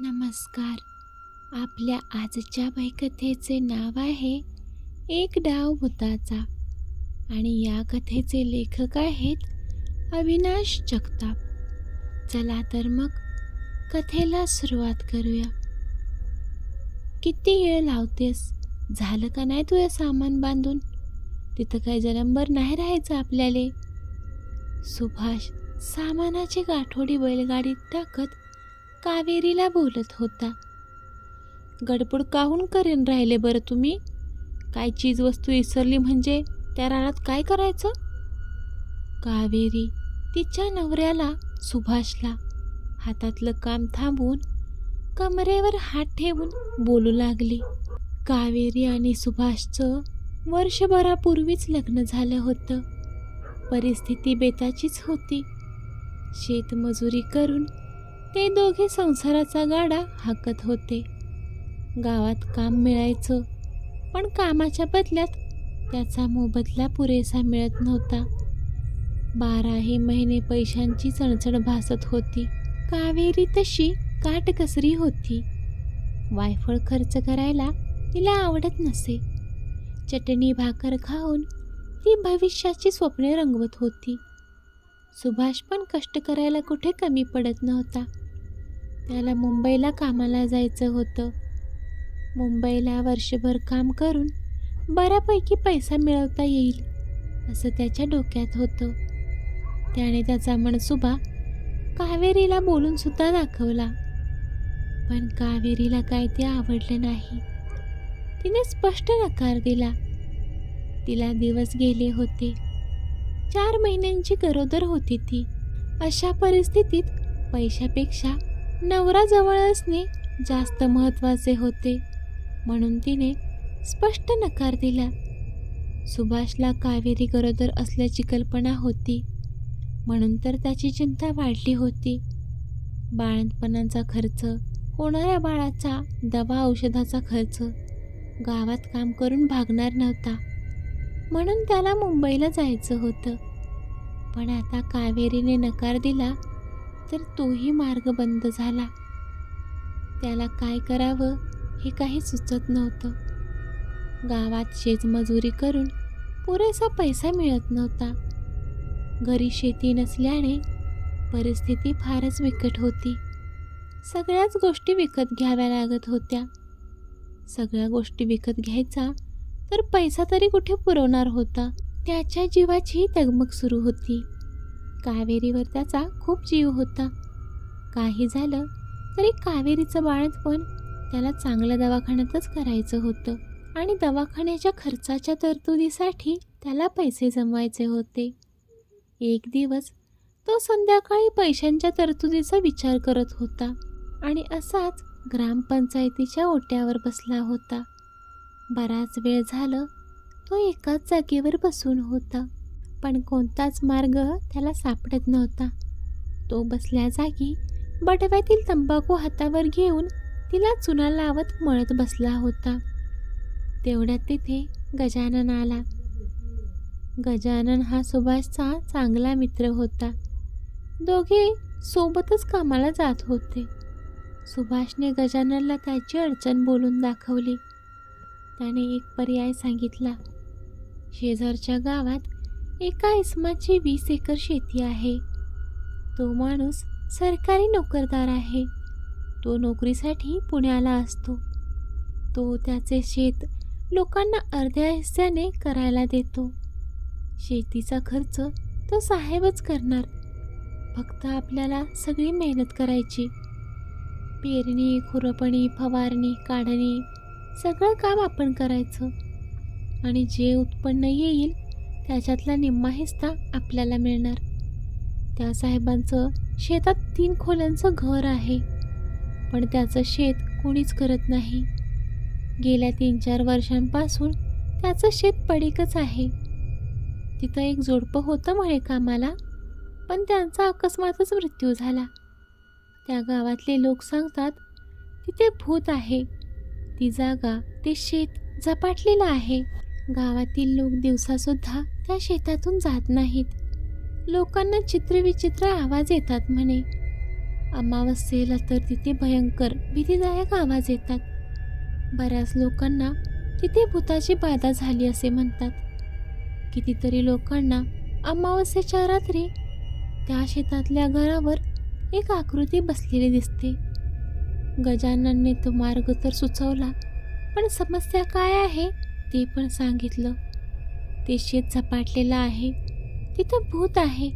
नमस्कार. आपल्या आजच्या भयकथेचे नाव आहे एक डाव भूताचा. आणि या कथेचे लेखक आहेत अविनाश जगताप. चला तर मग कथेला सुरुवात करूया. किती वेळ लावतेस? झालं का नाही तुझं सामान बांधून? तिथं काही जलंबर नाही राहायचं आपल्याला. सुभाष सामानाची गाठोडी बैलगाडीत टाकत कावेरीला बोलत होता. गडबड काहून करेन राहिले बरं तुम्ही? काय चीज वस्तू विसरली म्हणजे त्या रानात काय करायचं? कावेरी तिच्या नवऱ्याला सुभाषला हातातलं काम थांबवून कमरेवर हात ठेवून बोलू लागली. कावेरी आणि सुभाषचं वर्षभरापूर्वीच लग्न झालं होतं. परिस्थिती बेताचीच होती. शेतमजुरी करून ते दोघे संसाराचा गाडा हाकत होते. गावात काम मिळायचं पण कामाच्या बदल्यात त्याचा मोबदला पुरेसा मिळत नव्हता. बाराही महिने पैशांची चणचण भासत होती. कावेरी तशी काटकसरी होती. वायफळ खर्च करायला तिला आवडत नसे. चटणी भाकर खाऊन ती भविष्याची स्वप्ने रंगवत होती. सुभाष पण कष्ट करायला कुठे कमी पडत नव्हता. त्याला मुंबईला कामाला जायचं होतं. मुंबईला वर्षभर काम करून बऱ्यापैकी पैसा मिळवता येईल असं त्याच्या डोक्यात होतं. त्याने त्याचा मनसुबा कावेरीला बोलून सुद्धा दाखवला. पण कावेरीला काय ते आवडलं नाही. तिने स्पष्ट नकार दिला. तिला दिवस गेले होते. चार महिन्यांची गरोदर होती ती. अशा परिस्थितीत पैशापेक्षा नवरा जवळ असणे जास्त महत्त्वाचे होते म्हणून तिने स्पष्ट नकार दिला. सुभाषला कावेरी गरोदर असल्याची कल्पना होती म्हणून तर त्याची चिंता वाढली होती. बाळंतपणाचा खर्च होणाऱ्या बाळाचा दवा औषधाचा खर्च गावात काम करून भागणार नव्हता. म्हणून त्याला मुंबईला जायचं होतं. पण आता कावेरीने नकार दिला तर तोही मार्ग बंद झाला. त्याला काय करावं हे काही सुचत नव्हतं. गावात शेतमजुरी करून पुरेसा पैसा मिळत नव्हता. घरी शेती नसल्याने परिस्थिती फारच बिकट होती. सगळ्याच गोष्टी विकत घ्याव्या लागत होत्या. सगळ्या गोष्टी विकत घ्यायचा तर पैसा तरी कुठे पुरवणार होता? त्याच्या जीवाची तगमग सुरू होती. कावेरीवर त्याचा खूप जीव होता. काही झालं तरी कावेरीचं बाळंतपण त्याला चांगल्या दवाखान्यातच करायचं होतं आणि दवाखान्याच्या खर्चाच्या तरतुदीसाठी त्याला पैसे जमवायचे होते. एक दिवस तो संध्याकाळी पैशांच्या तरतुदीचा विचार करत होता आणि असाच ग्रामपंचायतीच्या ओट्यावर बसला होता. बराच वेळ झालं तो एकाच जागेवर बसून होता. पण कोणताच मार्ग त्याला सापडत नव्हता. तो बसल्या जागी बटव्यातील तंबाखू हातावर घेऊन तिला चुना लावत मळत बसला होता. तेवढ्यात तिथे गजानन आला. गजानन हा सुभाषचा चांगला मित्र होता. दोघे सोबतच कामाला जात होते. सुभाषने गजाननला त्याची अडचण बोलून दाखवली. त्याने एक पर्याय सांगितला. शेजारच्या गावात एका इसमाची वीस एकर शेती आहे. तो माणूस सरकारी नोकरदार आहे. तो नोकरीसाठी पुण्याला असतो. तो त्याचे शेत लोकांना अर्ध्या हिस्स्याने करायला देतो. शेतीचा खर्च तो साहेबच करणार. फक्त आपल्याला सगळी मेहनत करायची. पेरणी खुरपणी फवारणी काढणी सगळं काम आपण करायचं. आणि जे उत्पन्न येईल त्याच्यातला निम्मा हिस्सा आपल्याला मिळणार. त्या साहेबांचं शेतात तीन खोल्यांचं घर आहे. पण त्याचं शेत कोणीच करत नाही. गेल्या तीन चार वर्षांपासून त्याचं शेत पडीकच आहे. तिथं एक जोडपं होतं म्हणे कामाला पण त्यांचा अकस्मातच मृत्यू झाला. त्या गावातले लोक सांगतात तिथे भूत आहे. ती जागा ते शेत झपाटलेलं आहे. गावातील लोक दिवसासुद्धा त्या शेतातून जात नाहीत. लोकांना चित्रविचित्र आवाज येतात म्हणे. अमावस्येला तर तिथे भयंकर भीतीदायक आवाज येतात. बऱ्याच लोकांना तिथे भूताची बाधा झाली असे म्हणतात. कितीतरी लोकांना अमावस्येच्या रात्री त्या शेतातल्या घरावर एक आकृती बसलेली दिसते. गजाननने तो मार्ग तर सुचवला पण समस्या काय आहे? ते पण सांगितलं. ते शेत झपाटलेलं आहे. तिथं भूत आहे.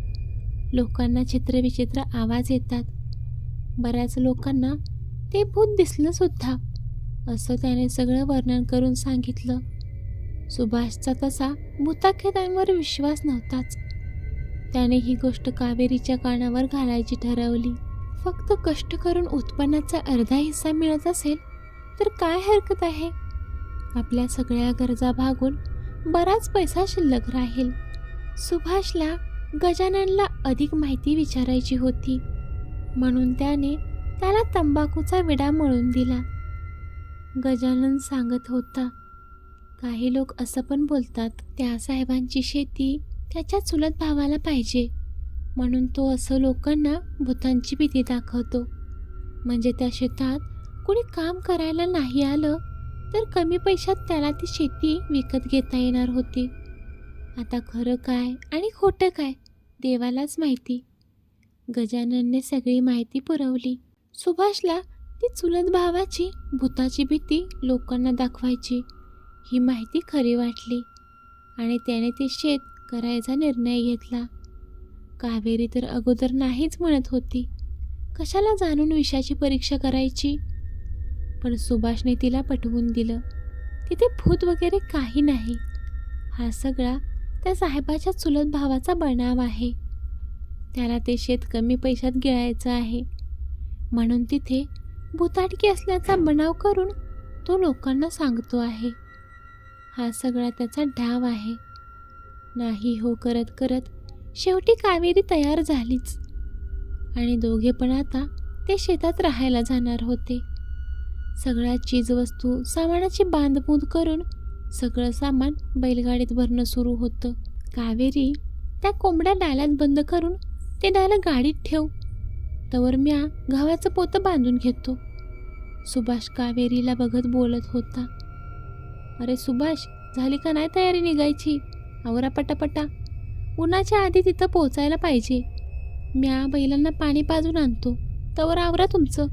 लोकांना चित्रविचित्र आवाज येतात. बऱ्याच लोकांना ते भूत दिसलं सुद्धा असं त्याने सगळं वर्णन करून सांगितलं. सुभाषचा तसा भूताखेदांवर विश्वास नव्हताच. त्याने ही गोष्ट कावेरीच्या कानावर घालायची ठरवली. फक्त कष्ट करून उत्पन्नाचा अर्धा हिस्सा मिळत असेल तर काय हरकत आहे? आपल्या सगळ्या गरजा भागून बराच पैसा शिल्लक राहील. सुभाषला गजाननला अधिक माहिती विचारायची होती. म्हणून त्याने त्याला तंबाखूचा विडा मळून दिला. गजानन सांगत होता काही लोक असं पण बोलतात त्या साहेबांची शेती त्याच्या चुलत भावाला पाहिजे. म्हणून तो असं लोकांना भूतांची भीती दाखवतो. म्हणजे त्या शेतात कुणी काम करायला नाही आलं तर कमी पैशात त्याला ती शेती विकत घेता येणार होती. आता खरं काय आणि खोटं काय देवालाच माहिती. गजाननने सगळी माहिती पुरवली. सुभाषला ती चुलत भावाची भूताची भीती लोकांना दाखवायची ही माहिती खरी वाटली. आणि त्याने ते शेत करायचा निर्णय घेतला. कावेरी तर अगोदर नाहीच म्हणत होती. कशाला जाणून विषयाची परीक्षा करायची? पण सुभाषने तिला पटवून दिलं तिथे भूत वगैरे काही नाही. हा सगळा त्या साहेबाच्या चुलत भावाचा बनाव आहे. त्याला ते शेत कमी पैशात गिळायचं आहे. म्हणून तिथे भूताटकी असल्याचा बनाव करून तो लोकांना सांगतो आहे. हा सगळा त्याचा डाव आहे. नाही हो करत करत शेवटी कावेरी तयार झालीच. आणि दोघे पण आता ते शेतात राहायला जाणार होते. सगळ्या चीजवस्तू सामानाची बांधबूंद करून सगळं सामान बैलगाडीत भरणं सुरू होतं. कावेरी त्या कोंबड्या डाल्यात बंद करून ते डालं गाडीत ठेव. तवर म्या गव्हाचं पोतं बांधून घेतो. सुभाष कावेरीला बघत बोलत होता. अरे सुभाष झाली का नाही तयारी निघायची? आवरा पटापटा. उन्हाच्या आधी तिथं पोचायला पाहिजे? म्या बैलांना पाणी पाजून आणतो. तवर आवरा तुमचं.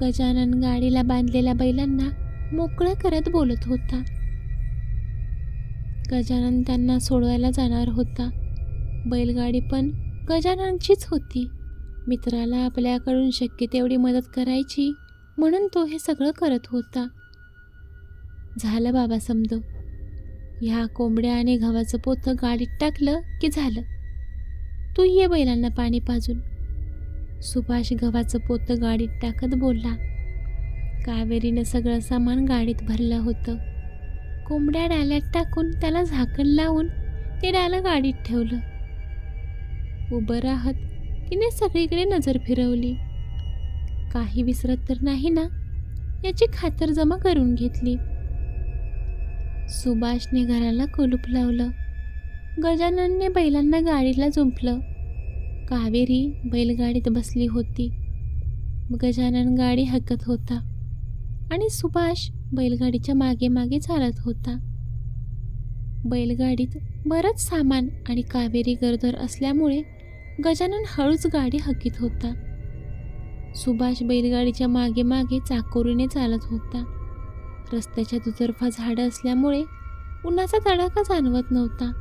गजानन गाडीला बांधलेल्या बैलांना मोकळं करत बोलत होता. गजानन त्यांना सोडवायला जाणार होता. बैलगाडी पण गजाननचीच होती. मित्राला आपल्याकडून शक्य तेवढी मदत करायची म्हणून तो हे सगळं करत होता. झालं बाबा समज ह्या कोंबड्या आणि गव्हाचं पोतं गाडीत टाकलं की झालं. तू ये बैलांना पाणी पाजून. सुभाष गव्हाचं पोतं गाडीत टाकत बोलला. कावेरीनं सगळं सामान गाडीत भरलं होतं. कोंबड्या डाल्यात टाकून त्याला झाकण लावून ते डालं गाडीत ठेवलं. उभं राहत तिने सगळीकडे नजर फिरवली. काही विसरत तर नाही ना? याची खातरजमा करून घेतली. सुभाषने घराला कुलूप लावलं. गजाननने बैलांना गाडीला जुंपलं कावेरी बैलगाडीत बसली होती. गजानन गाडी हकत होता आणि सुभाष बैलगाडीच्या मागे मागे चालत होता. बैलगाडीत बरंच सामान आणि कावेरी गरदर असल्यामुळे गजानन हळूच गाडी हकीत होता. सुभाष बैलगाडीच्या मागे मागे चाकोरीने चालत होता. रस्त्याच्या दुतर्फा झाडं असल्यामुळे उन्हाचा तडाखा जाणवत नव्हता.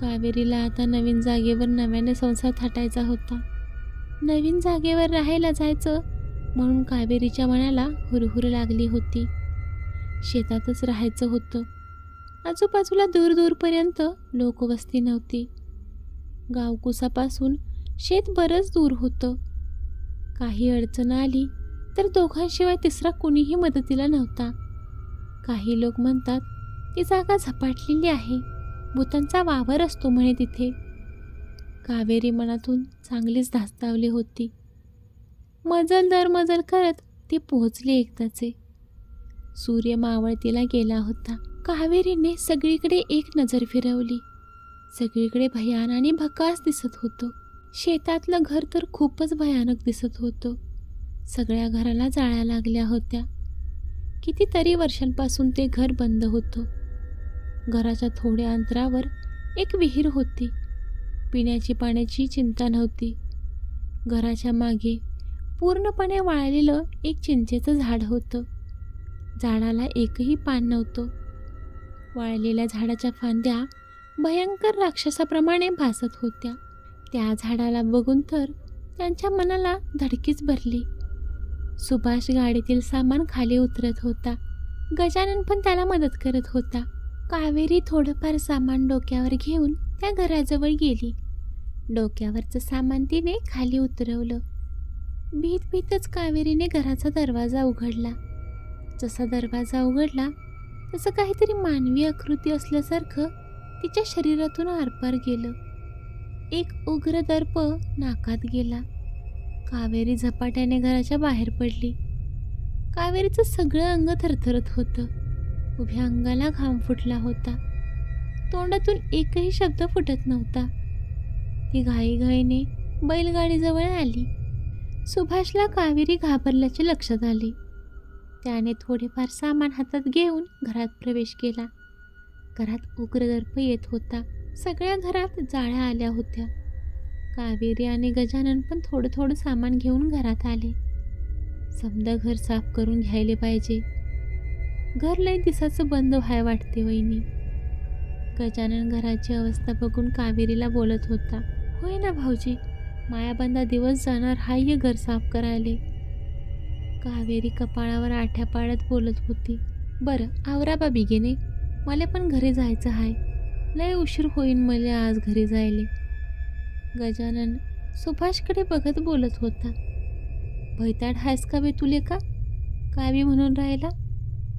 कावेरीला आता नवीन जागेवर नव्याने संसार थाटायचा होता. नवीन जागेवर राहायला जायचं म्हणून कावेरीच्या मनाला हुरहुर लागली होती. शेतातच राहायचं होतं. आजूबाजूला दूर दूरपर्यंत लोकवस्ती नव्हती. गावकुसापासून शेत बरंच दूर होतं. काही अडचण आली तर दोघांशिवाय तिसरा कुणीही मदतीला नव्हता. काही लोक म्हणतात ती जागा झपाटलेली आहे. भूतांचा वावर असतो म्हणे तिथे. कावेरी मनातून चांगलीच धास्तावली होती. मजल दर मजल करत ते पोहोचले एकदाचे. सूर्य मावळतीला गेला होता. कावेरीने सगळीकडे एक नजर फिरवली. सगळीकडे भयान आणि भकास दिसत होतं. शेतातलं घर तर खूपच भयानक दिसत होतं. सगळ्या घराला जाळ्या लागल्या होत्या. कितीतरी वर्षांपासून ते घर बंद होतं. घराच्या थोड्या अंतरावर एक विहीर होती. पिण्याची पाण्याची चिंता नव्हती. घराच्या मागे पूर्णपणे वाळलेलं एक चिंचेचं झाड होतं. झाडाला एकही पान नव्हतं. वाळलेल्या झाडाच्या फांद्या भयंकर राक्षसाप्रमाणे भासत होत्या. त्या झाडाला बघून तर त्यांच्या मनाला धडकीच भरली. सुभाष गाडीतील सामान खाली उतरत होता. गजानन पण त्याला मदत करत होता. कावेरी थोडंफार सामान डोक्यावर घेऊन त्या घराजवळ गेली. डोक्यावरचं सामान तिने खाली उतरवलं. भीत भीतच कावेरीने घराचा दरवाजा उघडला. जसा दरवाजा उघडला तसं काहीतरी मानवी आकृती असल्यासारखं तिच्या शरीरातून आरपार गेलं. एक उग्र दर्प नाकात गेला. कावेरी झपाट्याने घराच्या बाहेर पडली. कावेरीचं सगळं अंग थरथरत होतं. उभ्या अंगाला घाम फुटला होता. तोंडातून एकही शब्द फुटत नव्हता. ती घाईघाईने बैलगाडीजवळ आली. सुभाषला कावेरी घाबरल्याचे लक्षात आले. त्याने थोडेफार सामान हातात घेऊन घरात प्रवेश केला. घरात उग्रदर्प येत होता. सगळ्या घरात जाळ्या आल्या होत्या. कावेरी आणि गजानन पण थोडं थोडं सामान घेऊन घरात आले. समजा घर साफ करून घ्यायले पाहिजे. घर लय दिसाचं बंद व्हाय वाटते वहिनी. गजानन घराची अवस्था बघून कावेरीला बोलत होता होय ना भाऊजी मायाबंदा दिवस जाणार हाय घर साफ करायले. कावेरी कपाळावर आठ्या पाळत बोलत होती बरं आवरा बा बिगेने मला पण घरी जायचं आहे लय उशीर होईन मला आज घरी जायले. गजानन सुभाषकडे बघत बोलत होता. भैताड हायस का बे तुले का काय बी म्हणून राहिला?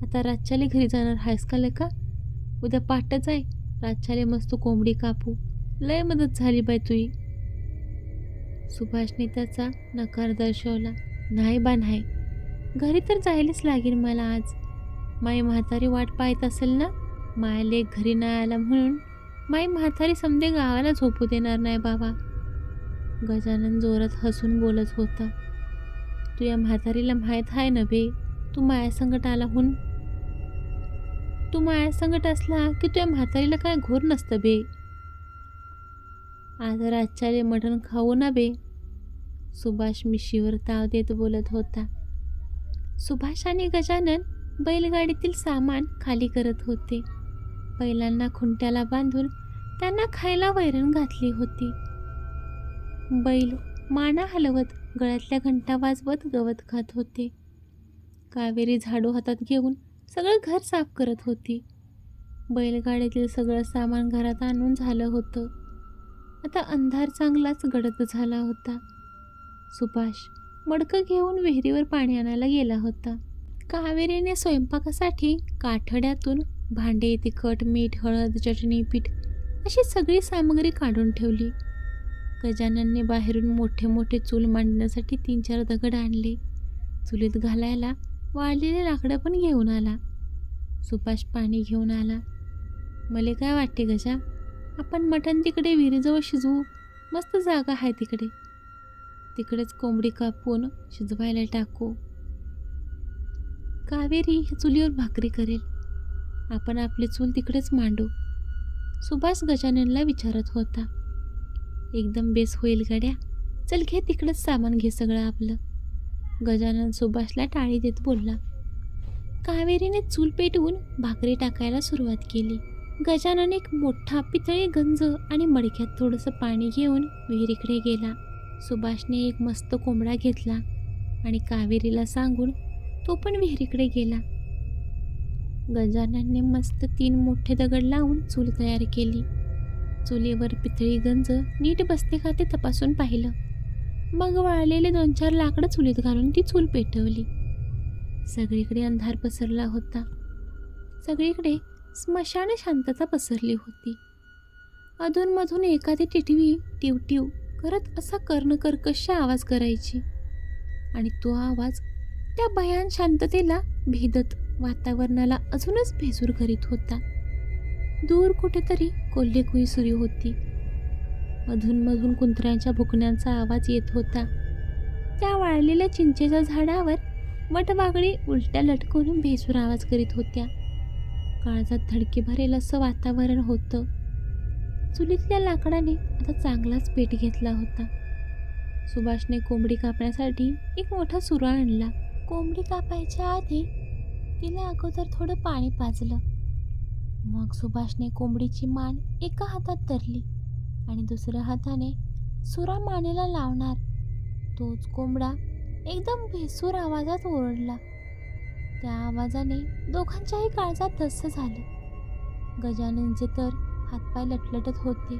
आता रातच्याले घरी जाणार हायस का ले का उद्या पाट आहे. रातच्याले मस्त कोंबडी कापू. लय मदत झाली बाय तुई. सुभाषने त्याचा नकार दर्शवला. नाही बा नाही. घरी तर जायलाच लागेल मला आज. माई म्हातारी वाट पाहत असेल ना? माया लेख घरी नाही आला म्हणून माई म्हातारी समजे गावाला झोपू देणार नाही बाबा. गजानन जोरात हसून बोलत होता. तू या म्हातारीला माहीत आहे ना बे तू मायासंगट आलाहून आला हुन? तू मायासंगट असला की तुझ्या म्हातारीला काय घोर नसतं बे. आज आश्चर्य मटण खाऊ ना बे. सुभाष मिशीवर ताव देत बोलत होता. सुभाष आणि गजानन बैलगाडीतील सामान खाली करत होते. बैलांना खुंट्याला बांधून त्यांना खायला वैरण घातली होती. बैल माना हलवत गळ्यातल्या घंटा वाजवत गवत खात होते. कावेरी झाडू हातात घेऊन सगळं घर साफ करत होती. बैलगाडीतील सगळं सामान घरात आणून झालं होतं. आता अंधार चांगलाच गडद झाला होता. सुभाष मडकं घेऊन विहिरीवर पाणी आणायला गेला होता. कावेरीने स्वयंपाकासाठी काठड्यातून भांडे तिखट मीठ हळद चटणी पीठ अशी सगळी सामग्री काढून ठेवली. गजाननने बाहेरून मोठे मोठे चूल मांडण्यासाठी तीन चार दगड आणले. चुलीत घालायला वाळलेले लाकडं पण घेऊन आला. सुभाष पाणी घेऊन आला. मले काय वाटते गजा? आपण मटण तिकडे विहिरीजवळ शिजवू. मस्त जागा आहे तिकडे. तिकडेच कोंबडी कापून शिजवायला टाकू. कावेरी चुलीवर भाकरी करेल. आपण आपली चूल तिकडेच मांडू. सुभाष गजाननला विचारत होता. एकदम बेस होईल गड्या. चल घे तिकडंच सामान घे सगळं आपलं. गजानन सुभाषला टाळी देत बोलला. कावेरीने चूल पेटवून भाकरी टाकायला सुरुवात केली. गजानन एक मोठा पितळी गंज आणि मडक्यात थोडंसं पाणी घेऊन विहिरीकडे गेला. सुभाषने एक मस्त कोंबडा घेतला आणि कावेरीला सांगून तो पण विहिरीकडे गेला. गजाननने मस्त तीन मोठे दगड लावून चूल तयार केली. चुलीवर पितळी गंज नीट बसते का ते तपासून पाहिलं. मग वाळलेले दोन चार लाकडं चुलीत घालून ती चूल पेटवली. सगळीकडे अंधार पसरला होता. सगळीकडे स्मशान शांतता पसरली होती. अधूनमधून एखादी टिटवी टिवटिव करत असा कर्णकर्कश आवाज करायची. आणि तो आवाज त्या भयान शांततेला भेदत. वातावरणाला अजूनच भेसूर करीत होता. दूर कुठेतरी कोल्हेकुई सुरू होती. मधूनमधून कुंत्र्यांच्या भुकण्यांचा आवाज येत होता. त्या वाळलेल्या चिंचेच्या झाडावर वटवागळी उलट्या लटकून भेसूर आवाज करीत होत्या. काळजात धडके भरेल असं वातावरण होतं. चुलीतल्या लाकडाने आता चांगलाच पेट घेतला होता. सुभाषने कोंबडी कापण्यासाठी एक मोठा सुरा आणला. कोंबडी कापायच्या आधी तिला अगोदर थोडं पाणी पाजलं. मग सुभाषने कोंबडीची मान एका हातात धरली आणि दुसऱ्या हाताने सुरा मानेला लावणार. तोच कोंबडा एकदम भेसूर आवाजात ओरडला. त्या आवाजाने दोघांच्याही काळजात धस्स झालं. गजाननचे तर हातपाय लटलटत होते.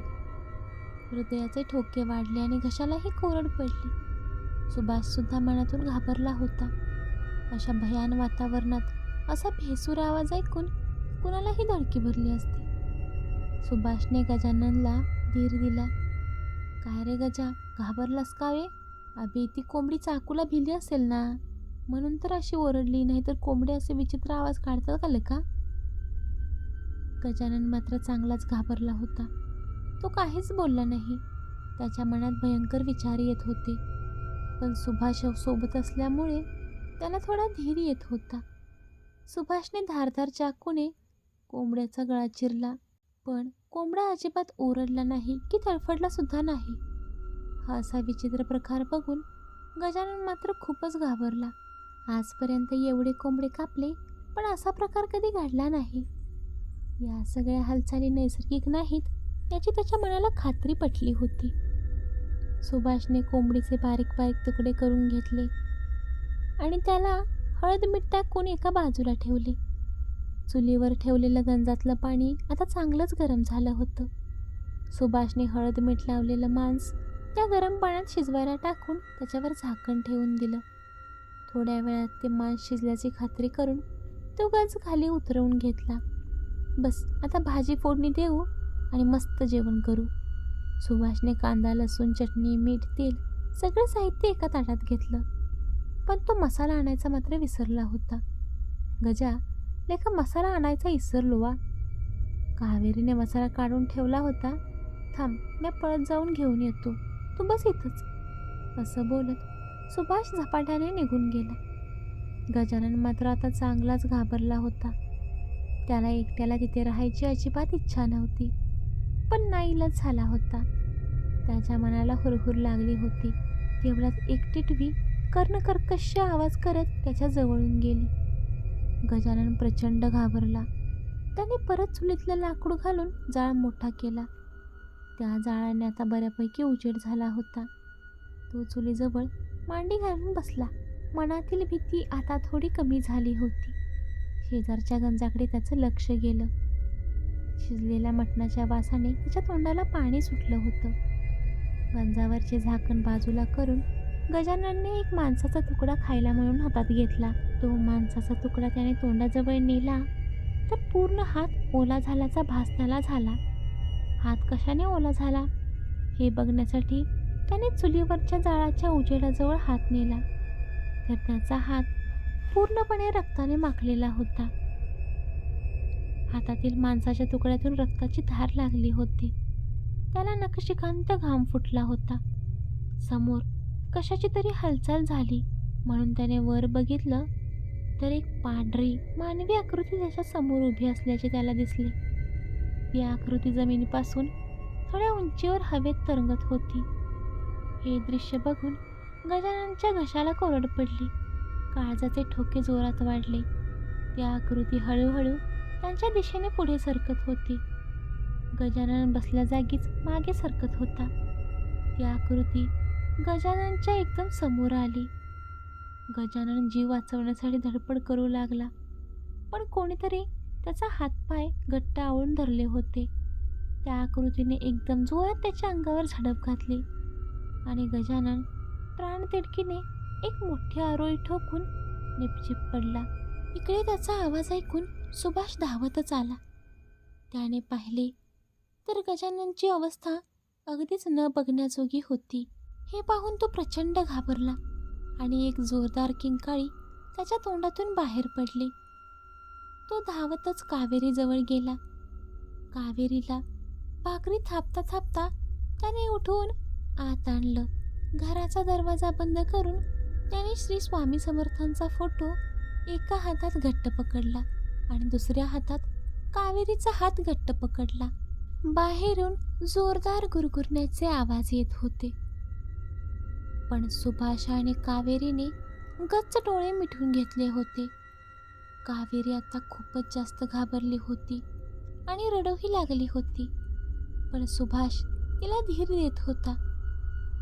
हृदयाचे ठोके वाढले आणि घशालाही कोरड पडली. सुभाषसुद्धा मनातून घाबरला होता. अशा भयान वातावरणात असा भेसूर आवाज ऐकून कुणालाही धडकी भरली असते. सुभाषने गजाननला धीर दिला. काय रे गजा घाबरलास का रे अबे ती कोंबडी चाकूला भिली असेल ना? म्हणून तर अशी ओरडली नाही तर कोंबडी असे विचित्र आवाज काढतात का का गजानन मात्र चांगलाच घाबरला होता. तो काहीच बोलला नाही. त्याच्या मनात भयंकर विचार येत होते. पण सुभाष सोबत असल्यामुळे त्याला थोडा धीर येत होता. सुभाषने धारधार चाकूने कोंबड्याचा गळा चिरला. पण कोंबडा अजिबात ओरडला नाही की तडफडला सुद्धा नाही. हा असा विचित्र प्रकार बघून गजानन मात्र खूपच घाबरला. आजपर्यंत एवढे कोंबडे कापले पण असा प्रकार कधी घडला नाही. या सगळ्या हालचाली नैसर्गिक नाहीत याची त्याच्या मनाला खात्री पटली होती. सुभाषने कोंबडीचे बारीक बारीक तुकडे करून घेतले आणि त्याला हळद मीठ टाकून एका बाजूला ठेवले. चुलीवर ठेवलेलं गंजातलं पाणी आता चांगलंच गरम झालं होतं. सुभाषने हळद मीठ लावलेलं मांस त्या गरम पाण्यात शिजवायला टाकून त्याच्यावर झाकण ठेवून दिलं. थोड्या वेळात ते मांस शिजल्याची खात्री करून तो गंज खाली उतरवून घेतला. बस आता भाजी फोडणी देऊ आणि मस्त जेवण करू. सुभाषने कांदा लसूण चटणी मीठ तेल सगळं साहित्य एका ताटात घेतलं. पण तो मसाला आणायचा मात्र विसरला होता. गजा लेखा मसाला आणायचा विसरलो वा? कावेरीने मसाला काढून ठेवला होता. थांब मी पळत जाऊन घेऊन येतो. तू बस इथंच. असं बोलत सुभाष झपाट्याने निघून गेला. गजानन मात्र आता चांगलाच घाबरला होता. त्याला एकट्याला तिथे राहायची अजिबात इच्छा नव्हती पण नाईलाच झाला होता. त्याच्या मनाला हुरहुर लागली होती. तेवढ्यात एक टिटवी कर्णकर्कश आवाज करत त्याच्या जवळून गेली. गजानन प्रचंड घाबरला. त्याने परत चुलीतलं लाकूड घालून जाळ मोठा केला. त्या जाळाने आता बऱ्यापैकी उजेड झाला होता. तो चुलीजवळ मांडी घालून बसला. मनातील भीती आता थोडी कमी झाली होती. शेजारच्या गंजाकडे त्याचं लक्ष गेलं. शिजलेल्या मटणाच्या वासाने त्याच्या तोंडाला पाणी सुटलं होतं. गंजावरचे झाकण बाजूला करून गजाननने एक माणसाचा तुकडा खायला म्हणून हातात घेतला. तो माणसाचा तुकडा त्याने तोंडाजवळ नेला. तर पूर्ण हात ओला झाल्याचा भास त्याला झाला. हात कशाने ओला झाला? हे बघण्यासाठी त्याने चुलीवरच्या जाळाच्या उजेडाजवळ हात नेला. तर त्याचा हात पूर्णपणे रक्ताने माखलेला होता. हातातील माणसाच्या तुकड्यातून रक्ताची धार लागली होती. त्याला नकशिकांत घाम फुटला होता. समोर कशाची तरी हालचाल झाली. म्हणून त्याने वर बघितलं तर एक पांढरी मानवी आकृती त्याच्यासमोर उभी असल्याचे त्याला दिसले. ती आकृती जमिनीपासून थोड्या उंचीवर हवेत तरंगत होती. हे दृश्य बघून गजाननच्या घशाला कोरड पडली. काळजाचे ठोके जोरात वाढले. ती आकृती हळूहळू त्यांच्या दिशेने पुढे सरकत होती. गजानन बसल्या जागीच मागे सरकत होता. ती आकृती गजाननच्या एकदम समोर आली. गजानन जीव वाचवण्यासाठी धडपड करू लागला. पण कोणीतरी त्याचा हातपाय घट्ट आवळून धरले होते. त्या आकृतीने एकदम जोरात त्याच्या अंगावर झडप घातली आणि गजानन प्राणतिडकीने एक मोठी आरोळी ठोकून निपचिप पडला. इकडे त्याचा आवाज ऐकून सुभाष धावतच आला. त्याने पाहिले तर गजाननची अवस्था अगदीच न बघण्याजोगी होती. हे पाहून तो प्रचंड घाबरला आणि एक जोरदार किंकाळी त्याच्या तोंडातून बाहेर पडली. तो धावतच कावेरीजवळ गेला. कावेरीला भाकरी थापता थापता त्याने उठून आत आणलं. घराचा दरवाजा बंद करून त्याने श्री स्वामी समर्थांचा फोटो एका हातात घट्ट पकडला आणि दुसऱ्या हातात कावेरीचा हात घट्ट पकडला. बाहेरून जोरदार गुरगुरण्याचे आवाज येत होते. पण सुभाष आणि कावेरीने गच्च डोळे मिठून घेतले होते. कावेरी आता खूपच जास्त घाबरली होती आणि रडूही लागली होती. पण सुभाष तिला धीर देत होता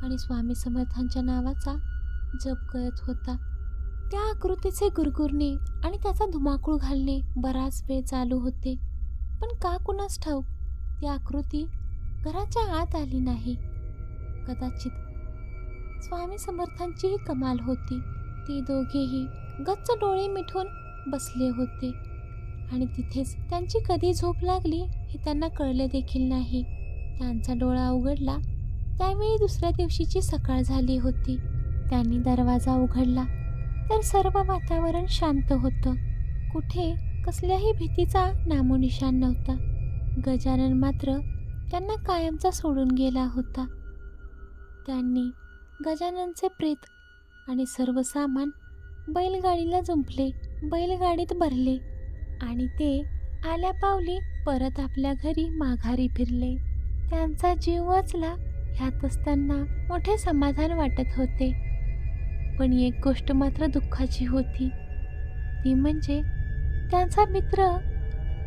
आणि स्वामी समर्थांच्या नावाचा जप करत होता. त्या आकृतीचे गुरगुरणे आणि त्याचा धुमाकूळ घालणे बराच वेळ चालू होते. पण का कुणास ठाऊक ती आकृती घराच्या आत आली नाही. कदाचित स्वामी समर्थांचीही कमाल होती. ती दोघेही गच्च डोळे मिठून बसले होते. आणि तिथेच त्यांची कधी झोप लागली हे त्यांना कळले देखील नाही. त्यांचा डोळा उघडला. त्यावेळी दुसऱ्या दिवशीची सकाळ झाली होती. त्यांनी दरवाजा उघडला. तर सर्व वातावरण शांत होतं. कुठे कसल्याही भीतीचा नामोनिशान नव्हता. गजानन मात्र त्यांना कायमचा सोडून गेला होता. त्यांनी गजाननचे प्रेत आणि सर्व सामान बैलगाडीला जुंपले बैलगाडीत भरले आणि ते आल्या पावली परत आपल्या घरी माघारी फिरले. त्यांचा जीव वाचला ह्यातच त्यांना मोठे समाधान वाटत होते. पण एक गोष्ट मात्र दुःखाची होती. ती म्हणजे त्यांचा मित्र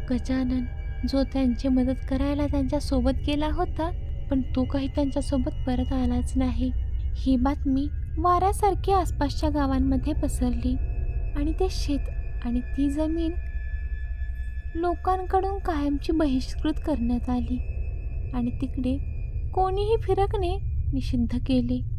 गजानन जो त्यांची मदत करायला त्यांच्यासोबत गेला होता पण तो काही त्यांच्यासोबत परत आलाच नाही. ही बातमी वाऱ्यासारखी आसपासच्या गावांमध्ये पसरली आणि ते शेत आणि ती जमीन लोकांकडून कायमची बहिष्कृत करण्यात आली आणि तिकडे कोणीही फिरकणे निषिद्ध केले.